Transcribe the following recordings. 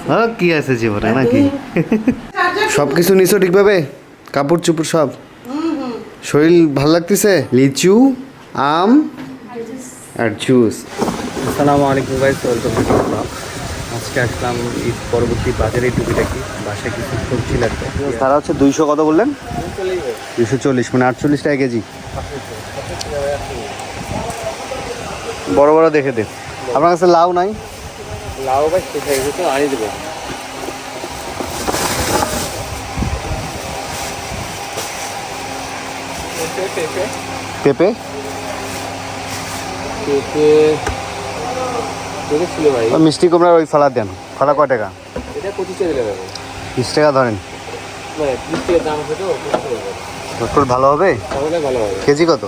আছে হ্যাঁ কি আছে জীবনে নাকি? সব কিছু নিছো ঠিকভাবে? কাপড় চুপড় সব? শরীর ভালো লাগতেছে? লিচু আম আর জুস আসসালামু আলাইকুম গাইস ওয়েলকাম টু ব্লগ আজকে আসলাম ঈদ পরবর্তী বাজারে টুকিটাকি বাসায় কিছু সবজি লাগবে। তারা হচ্ছে দুইশো কত বললেন? দুইশো চল্লিশ মানে আটচল্লিশ টাকা কেজি। বড় বড় দেখে দে। আপনার কাছে লাউ নাই? লাউ ভাই কোথায় গেছে তো আনিয়ে দেবো। পেঁপে পেঁপে। পেঁপে? ছিল ভাই। মিষ্টি কুমড়ার ওই ফালা দেন। ফালা কয় টাকা? এটা পঁচিশ টাকা দিলে বিশ টাকা ধরেন। দেবে। ডক্টর ভালো হবে? ভালো হবে। কেজি কত?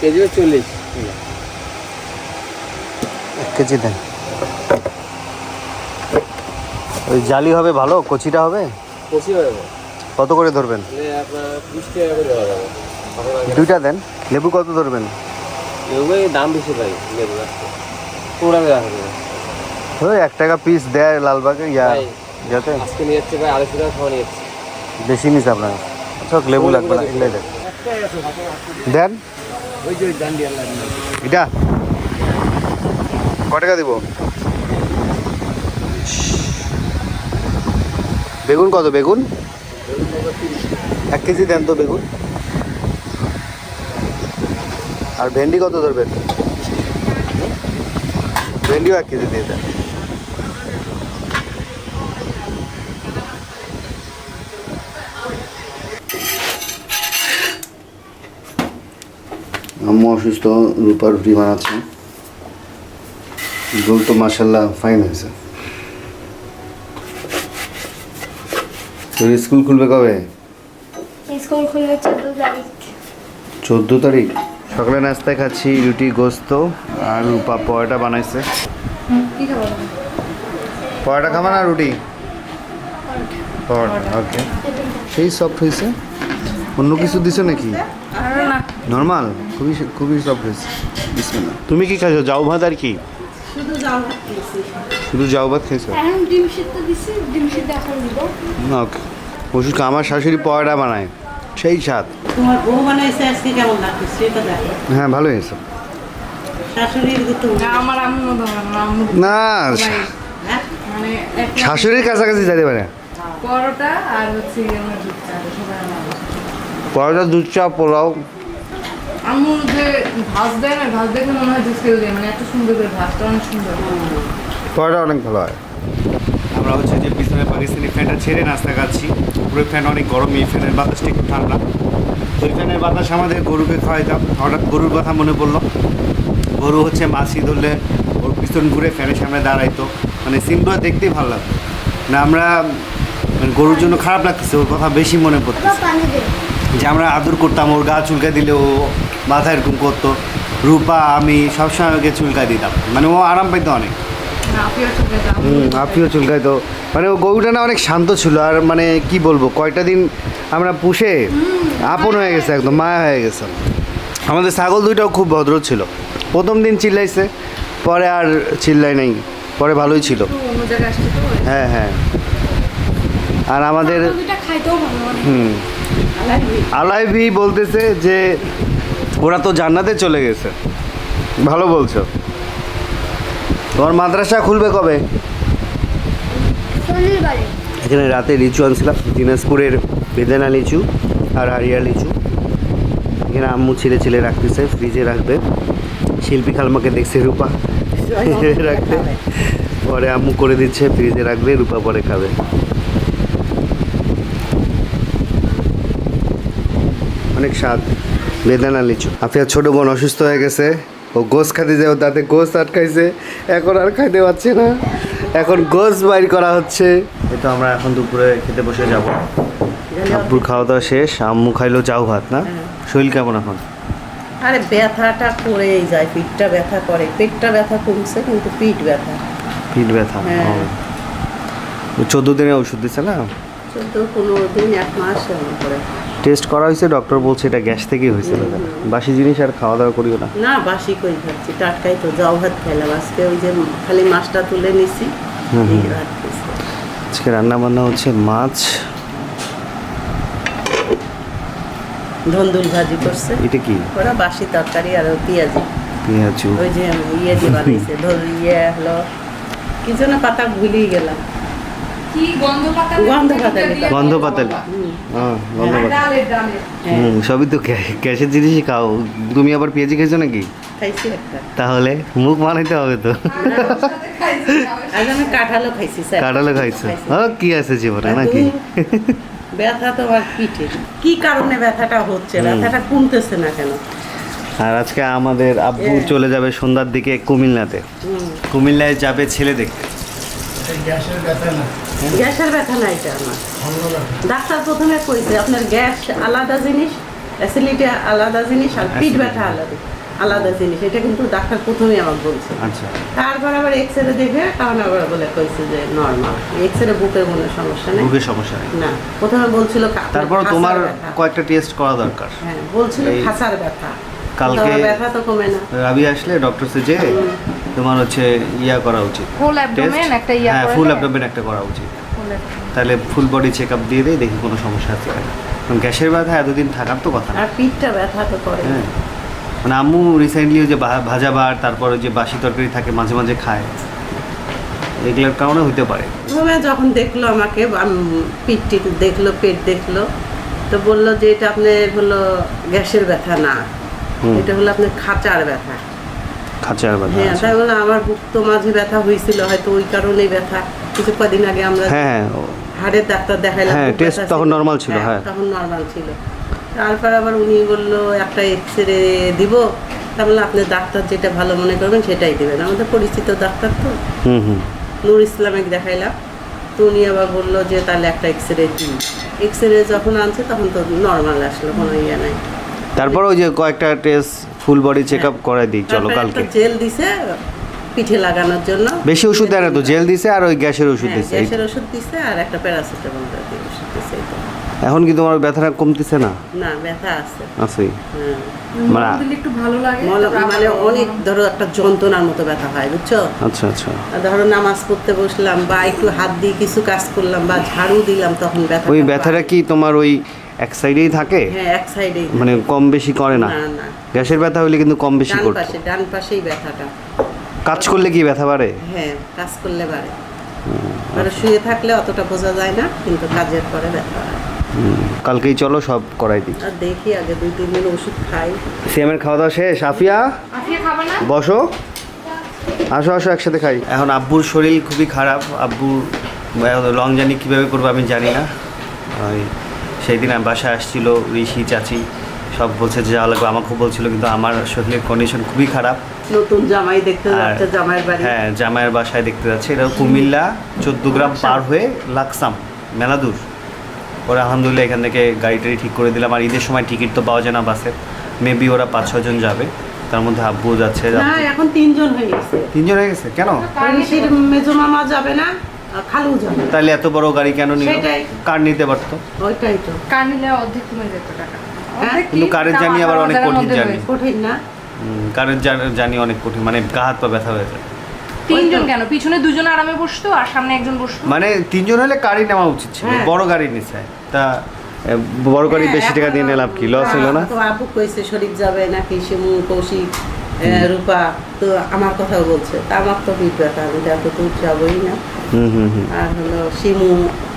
কেজি চল্লিশ। এক কেজি দেন। ওই জালি হবে ভালো? কচিটা হবে? হয়ে যাবে কত করে ধরবেন? দুইটা দেন। লেবু কত ধরবেন? লেবুর দাম বেশি ভাই লেবু ওই এক টাকা পিস দেয় লালবাগে ইয়া যাতে। আজকে নিয়ে যাচ্ছে ভাই আড়াইশো টাকা খাওয়া নিয়ে যাচ্ছে। বেশি নিস আপনার। আচ্ছা লেবু লাগবে না দেন। এটা। ক টাকা দিব? বেগুন কত, বেগুন? এক কেজি দেন তো বেগুন। আর ভেন্ডি কত ধরবেন? ভেন্ডিও এক কেজি দিয়ে দেন। আম্মু অসুস্থ রূপা রুটি বানাচ্ছে গোল তো মাসাল্লাহ ফাইন হয়েছে। তোর স্কুল খুলবে কবে? স্কুল খুলবে চোদ্দ তারিখ। চোদ্দ তারিখ? সকালে নাস্তায় খাচ্ছি রুটি গোস্ত আর রূপা পরোটা বানাইছে। কি খাব? পরোটা খাবা না রুটি? পরোটা ওকে সেই সফট হয়েছে? অন্য কিছু দিছো নাকি? নর্মাল খুবই খুবই সফট হয়েছে। তুমি কি খাইছো যাও ভাত আর কি? শুধু যাও ভাত খাইছো ডিম সিদ্ধ দিছি ডিম সিদ্ধ এখন দিব। না ওকে ওষুধ আমার শাশুড়ি পরোটা বানায় সেই স্বাদ। তোমার বউ বানাইছে আজকে কেমন লাগছে? সেটা দেখো। হ্যাঁ ভালো হয়েছে। না হ্যাঁ? মানে শাশুড়ির কাছাকাছি যেতে পারে। পরোটা আর হচ্ছে দুধ চা পরোটা দুধ চা পোলাও। আম্মু যে ভাত দেয় না ভাত দেখে মনে হয় দুধ খেয়ে দেয় মানে এত সুন্দর করে ভাতটা অনেক সুন্দর। পরোটা অনেক ভালো হয়। আমরা হচ্ছে যে পিছনে পাকিস্তানি ফ্যানটা ছেড়ে নাস্তা খাচ্ছি উপরে ফ্যান অনেক গরম এই ফ্যানের বাতাসটা একটু ঠান্ডা। তো এই ফ্যানের বাতাস আমাদের গরুকে খাওয়াইতাম হঠাৎ গরুর কথা মনে পড়ল। গরু হচ্ছে মাছি ধরলে ওর পিছন ঘুরে ফ্যানের সামনে দাঁড়াইতো। মানে সিনগুলো দেখতেই ভালো লাগতো। না আমরা মানে গরুর জন্য খারাপ লাগতেছে ওর কথা বেশি মনে পড়তেছে। যে আমরা আদর করতাম ওর গা চুলকা দিলে ও মাথা এরকম করতো। রূপা আমি সবসময় ওকে চুলকায় দিতাম। মানে ও আরাম পাইতো অনেক। হুম আপনিও চুলকাইতো মানে ও গরুটা না অনেক শান্ত ছিল আর মানে কি বলব কয়টা দিন আমরা পুষে আপন হয়ে গেছে একদম মায়া হয়ে গেছে। আমাদের ছাগল দুইটাও খুব ভদ্র ছিল। প্রথম দিন চিল্লাইছে পরে আর চিল্লাই নাই পরে ভালোই ছিল। তো হ্যাঁ হ্যাঁ। আর আমাদের হুম। আলাইভি বলতেছে যে ওরা তো জান্নাতে চলে গেছে। ভালো বলছো। তোমার মাদ্রাসা খুলবে কবে? এখানে রাতে লিচু আনছিলাম দিনাজপুরের বেদানা লিচু আর আরিয়া লিচু। এখানে আম্মু ছেলে ছেলে রাখতেছে ফ্রিজে রাখবে। শিল্পী খালমাকে দেখছে রূপা। রাখতে। পরে আম্মু করে দিচ্ছে ফ্রিজে রাখবে রূপা পরে খাবে। অনেক স্বাদ বেদানা লিচু। আপনার ছোট বোন অসুস্থ হয়ে গেছে। ও গোস খাতে যায় ও দাঁতে গোস আটকাইছে। এখন আর খাইতে পারছে না। এখন গোস বাইর করা হচ্ছে। এই তো আমরা এখন দুপুরে খেতে বসে যাব। আব্বুর খাওয়া দাওয়া শেষ আম্মু খাইলো চাউ ভাত না? শরীর কেমন এখন? আরে ব্যথাটা করেই যায় পিঠটা ব্যথা করে। পেটটা ব্যথা কমছে কিন্তু পিঠ ব্যথা। পিঠ ব্যথা হ্যাঁ। চোদ্দ দিনে ওষুধ দিচ্ছে না? চোদ্দ পনেরো দিন এক মাস করে। টেস্ট করা হয়েছে ডক্টর বলছে এটা গ্যাস থেকেই হয়েছিল বাসি জিনিস আর খাওয়া দাওয়া করিও না। না বাসি কই খাচ্ছি টাটকাই তো যাও ভাত খাইলাম আজকে ওই যে খালি মাছটা তুলে নিছি। আজকে রান্না বান্না হচ্ছে মাছ। ধন্দুল ভাজি করছে। এটা কি? ওরা বাসি তরকারি আর পেঁয়াজি। পেঁয়াজু। ওই যে ইয়ে দিয়ে বানাইছে ধর ইয়ে হলো কি যেন পাতা ভুলেই গেলাম। গন্ধ পাতাল হ্যাঁ গন্ধ পাতাল হ্যাঁ, সবই তো গ্যাসের জিনিসই খাও। তুমি আবার পেঁয়াজি খেয়েছো নাকি? তাহলে মুখ মানাইতে হবে তো। সাথে খাইছি। হ্যাঁ কি আছে জীবনে নাকি? ব্যথা তো আর পিঠে। কি কারণে ব্যথাটা হচ্ছে? ব্যথাটা কমতেছে না কেন? আর আজকে আমাদের আব্বু চলে যাবে সন্ধ্যার দিকে কুমিল্লাতে। কুমিল্লায় যাবে ছেলে দেখতে। গ্যাসের ব্যথা না। এটা আমার। ডাক্তার প্রথমে কইছে আপনার গ্যাস আলাদা জিনিস অ্যাসিডিটি আলাদা জিনিস আর পিঠ ব্যথা আলাদা আলাদা জিনিস। এটা কিন্তু ডাক্তার প্রথমেই আমার বলছে। আচ্ছা। তারপর আবার এক্স রে দেখে তখন আবার বলে কইছে যে নর্মাল এক্স রে বুকের কোনো সমস্যা নেই। বুকের সমস্যা নেই। না প্রথমে বলছিল তারপর তোমার কয়েকটা টেস্ট করা দরকার। হ্যাঁ বলছিল খাসার ব্যথা। কালকে- কালকে ব্যথা তো কমে না। রাবি আসলে ডক্টর সে যে তোমার হচ্ছে ইয়া করা উচিত। ফুল অ্যাবডোমেন একটা ইয়া হ্যাঁ ফুল অ্যাবডোমেন একটা করা উচিত। তাহলে ফুল বডি চেক আপ দিয়ে দেয় দেখি কোনো সমস্যা আছে কিনা। কারণ গ্যাসের ব্যথা এতদিন থাকার তো কথা আর পিঠটা ব্যথা তো করে। হ্যাঁ। মানে আম্মু রিসেন্টলি যে ভাজা বার তারপরে যে বাসি তরকারি থাকে মাঝে মাঝে খায়। এগুলোর কারণে হতে পারে। যখন দেখল আমাকে আম- পিঠ টিঠ দেখল পেট দেখল তো বলল যে এটা আপনার হলো গ্যাসের ব্যথা না। এটা হলো আপনার খাঁচার ব্যথা। খাঁচার ব্যথা হ্যাঁ আছে। তাই বলে আমার বুক তো মাঝে ব্যথা হয়েছিল হয়তো ওই কারণেই ব্যথা। কিছু কদিন আগে আমরা হ্যাঁ হ্যাঁ হাড়ের ডাক্তার দেখাইলাম হ্যাঁ, ব্যথা তখন normal ছিল, হ্যাঁ। তখন নর্মাল ছিল। তারপর আবার উনি বলল একটা এক্স রে দিব। তা বলল আপনি ডাক্তার যেটা ভালো মনে করবেন সেটাই দেবেন। আমাদের পরিচিত ডাক্তার তো। হুম হুম। নূর ইসলামিক দেখাইলাম। তো উনি আবার বলল যে তাহলে একটা এক্স রে দিন। এক্স রে যখন আনছে তখন তো নর্মাল আসলো কোনো ইয়ে নাই। তারপর ওই যে কয়েকটা test full body check up করাই দিই চলো কালকে। জেল দিছে পিঠে লাগানোর জন্য। বেশি ওষুধ দেয় না তো জেল দিছে আর ওই গ্যাসের ওষুধ হ্যাঁ, দিছে গ্যাসের ওষুধ দিছে আর একটা প্যারাসিটামল দিয়ে ওষুধ দিছে এখন কি তোমার ব্যথাটা কমতেছে না? না ব্যথা আছে। আছে। হ্যাঁ। মানে- একটু ভালো লাগে মানে অনেক ধরো একটা যন্ত্রণার মতো ব্যথা হয় বুঝছ? আচ্ছা আচ্ছা। আর ধরো নামাজ পড়তে বসলাম বা একটু হাত দিয়ে কিছু কাজ করলাম বা ঝাড়ু দিলাম তখন ব্যথা ওই ব্যথাটা কি তোমার ওই এক সাইডেই থাকে? হ্যাঁ এক সাইডে মানে কম বেশি করে না? না গ্যাসের ব্যথা হলে কিন্তু কম বেশি ডান করতো। পাশে ডান পাশেই ব্যথাটা। কাজ করলে কি ব্যথা বাড়ে? হ্যাঁ কাজ করলে বাড়ে। মানে শুয়ে থাকলে অতটা বোঝা যায় না কিন্তু কাজের পরে ব্যথা হয় হুম, কালকেই চলো সব করাই দিই। আর দেখি আগে দুই তিন দিন ওষুধ খাই। সিএমের খাওয়া দাওয়া শেষ। আফিয়া? আফিয়া খাবে না? বসো। আসো আসো একসাথে খাই। এখন আব্বুর শরীর খুবই খারাপ। আব্বুর লং জার্নি কীভাবে করব আমি জানি না। ওই সেই দিন আমি বাসায় আসছিল ঋষি চাচি সব বলছে যে যাওয়া লাগবে। আমাকেও বলছিল কিন্তু আমার শরীরের কন্ডিশন খুবই খারাপ। নতুন জামাই দেখতে যাচ্ছে জামাইয়ের বাড়ি। হ্যাঁ জামাইয়ের বাসায় দেখতে যাচ্ছে। এটা কুমিল্লা চোদ্দ গ্রাম পার হয়ে লাকসাম মেলা দূর। ওরা আলহামদুলিল্লাহ এখান থেকে গাড়ি টাড়ি ঠিক করে দিলাম। আর ঈদের সময় টিকিট তো পাওয়া যায় না বাসের মেবি ওরা পাঁচ ছজন যাবে। তার মধ্যে আব্বু যাচ্ছে না এখন তিনজন হয়ে গেছে। তিনজন হয়ে গেছে? কেন? মেজো মামা যাবে না। খালু যাবে তাহলে এত বড় গাড়ি কেন নিল? সেটাই। কার নিতে পারতো? ওইটাই তো। কার নিলে অর্ধেক কমে যেত টাকা। অর্ধেক কি? কিন্তু কারের জার্নি আবার অনেক কঠিন জার্নি। কঠিন না? হুম, কারের জার- জার্নি অনেক কঠিন মানে গা হাত পা ব্যথা হয়ে যায়। তিনজন কেন? পিছনে দুজন আরামে বসতো আর সামনে একজন বসতো? মানে তিনজন হলে গাড়ি নেওয়া উচিত ছিল। হ্যাঁ। বড় গাড়ি নিচ্ছে তা এ, বড় গাড়ি বেশি টাকা দিয়ে নিলাম কি? লস হলো না? তো আপু কইছে শরীফ যাবে নাকি শিমু কৌশিক রূপা? তো আমার কথাও বলছে। তা আমার তো পিঠ আমি তো এত দূর যাবোই না। আর হলো শিমু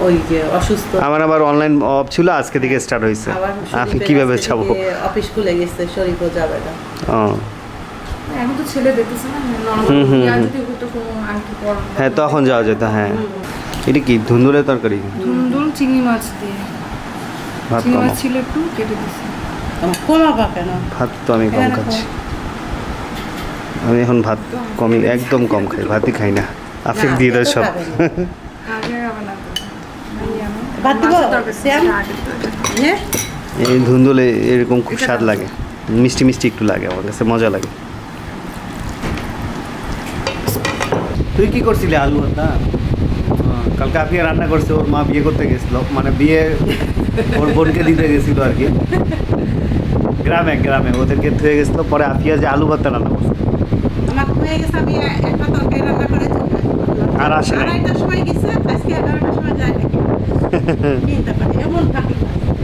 ওই যে অসুস্থ। আমার আবার অনলাইন অফ ছিল আজকে থেকে স্টার্ট হয়েছে আমি কীভাবে আজকে অফিস খুলে গেছে শরীফও যাবে না। ও। এখন তো ছেলে দেখতেছে না হুম, হুম, হুম। যদি হতো কোনো আংটি পর হ্যাঁ তখন যাওয়া যেত হ্যাঁ। এটা কি ধুন্দুলের তরকারি? ধুন্দুল চিংড়ি মাছ দিয়ে। ভাত চিংড়ি মাছ ছিল একটু কেটে দিছি কমাবা কেন? ভাত তো আমি কম খাচ্ছি। আমি এখন ভাত কমই একদম কম খাই ভাতই খাই না। আফিক দিয়ে দেয় সব। খাবে না। আগে আবার না? তো। এই। হ্যাঁ ধুন্দুলে এরকম খুব স্বাদ লাগে। মিষ্টি মিষ্টি একটু লাগে আমার কাছে মজা লাগে। তুই কি করছিলি আলু কালকে আপিয়া রান্না করছে ওর মা বিয়ে করতে গেছিল। মানে বিয়ে ওর বোনকে দিতে গেছিল আর কি। গ্রামে গ্রামে। ওদেরকে থুয়ে গেছিল পরে আপিয়া যে আলু ভর্তা রান্না করছে। আমার হয়ে গেছে আমি একটা তরকারি রান্না করে চলে আসলাম। আর আসে নাই।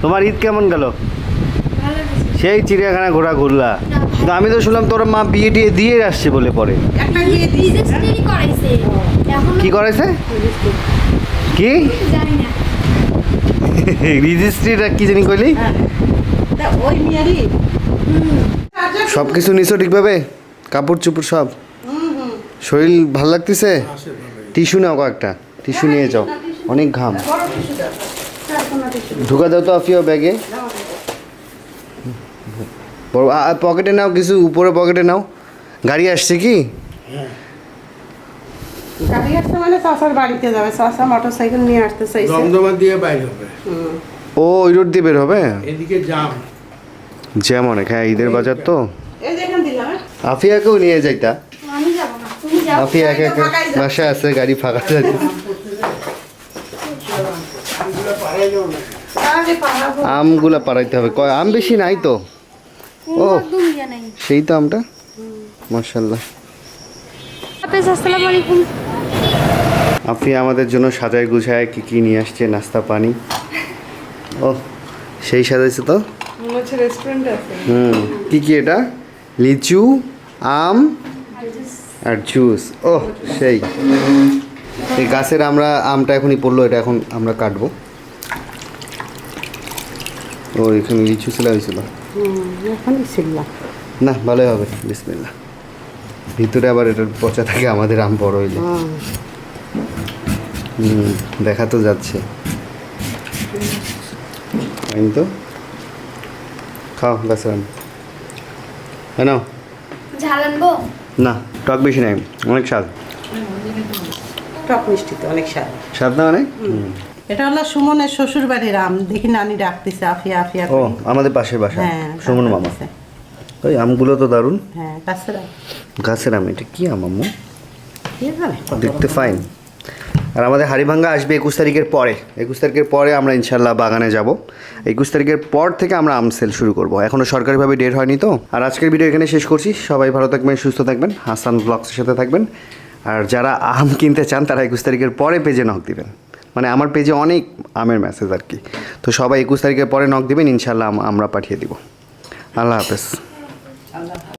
তোমার ঈদ কেমন গেল? সেই চিড়িয়াখানা ঘোরা ঘুরলা। কিন্তু আমি তো শুনলাম তোর মা বিয়ে টিয়ে দিয়ে আসছে বলে পরে। একটা দিয়ে দিয়েছে। রেজিস্ট্রি করাইছে। কি করেছে কি? জানি রেজিস্ট্রিটা কি জানি কইলি? হ্যাঁ। সব কিছু নিছো ঠিকভাবে? কাপড় চুপড় সব? শরীর ভালো লাগতেছে? টিস্যু নাও কয়েকটা টিস্যু নিয়ে যাও অনেক ঘাম। ঢুকা দাও তো আফিয়া ব্যাগে। পকেটে নাও কিছু উপরে পকেটে নাও। গাড়ি আসছে কি? গাড়ি আসছে মানে চাষার বাড়িতে যাবে চাষা মোটর নিয়ে আসতে চাইছে। দমদমা দিয়ে বাইরে হবে। ও ওই রোড দিয়ে বের হবে? এদিকে জাম। যেমন হ্যাঁ ঈদের বাজার তো। হ্যাঁ? আফিয়াকেও নিয়ে যাইতা। না তুমি যাও। আফিয়া একা একা বাসায় আছে গাড়ি ফাঁকা যাচ্ছে আমগুলা পাড়াইতে হবে। কয় আম বেশি নাই তো? ও সেই তো আমটা? মার্শাল্লাহ হাফেজ আসসালামু আলাইকুম। আপনি আমাদের জন্য সাজায় গুছায় কি কি নিয়ে আসছে নাস্তা পানি? ও সেই সাজাইছে তো? হচ্ছে রেস্টুরেন্টে আছে। হুম কি কি এটা? লিচু আম আর জুস ও সেই। এই গাছের আমরা আমটা এখনই পড়ল এটা এখন আমরা কাটবো। ও এখানে লিচু ছিল হয়েছিল। না ভালোই হবে বিসমিল্লা ভিতরে আবার এটার পচা থাকে আমাদের আম বড় হইলে। দেখা তো যাচ্ছে। আইন তো? খাও গাছের আম। হ্যাঁ নাও। ঝাল আনব? না। টক বেশি নাই অনেক স্বাদ। টক মিষ্টি তো অনেক স্বাদ। স্বাদ না অনেক? এটা হলো সুমনের শ্বশুর বাড়ির আম দেখি নানি ডাকতেছে আফিয়া আফিয়া ও আমাদের পাশের বাসা হ্যাঁ সুমন মামা। ওই আমগুলো তো দারুণ হ্যাঁ কাছের আম। গাছের আম এটা কি আম আম্মু? দেখতে। ফাইন আর আমাদের হাড়িভাঙ্গা আসবে একুশ তারিখের পরে। একুশ তারিখের পরে আমরা ইনশাল্লাহ বাগানে যাব। একুশ তারিখের পর থেকে আমরা আম সেল শুরু করব। এখনও সরকারিভাবে ডেট হয়নি তো। আর আজকের ভিডিও এখানে শেষ করছি। সবাই ভালো থাকবেন, সুস্থ থাকবেন। হাসান ব্লগসের সাথে থাকবেন। আর যারা আম কিনতে চান, তারা একুশ তারিখের পরে পেজে নক দিবেন। মানে আমার পেজে অনেক আমের মেসেজ আর কি। তো সবাই একুশ তারিখের পরে নক দিবেন ইনশাল্লাহ আমরা পাঠিয়ে দিব। আল্লাহ হাফেজ। আল্লাহ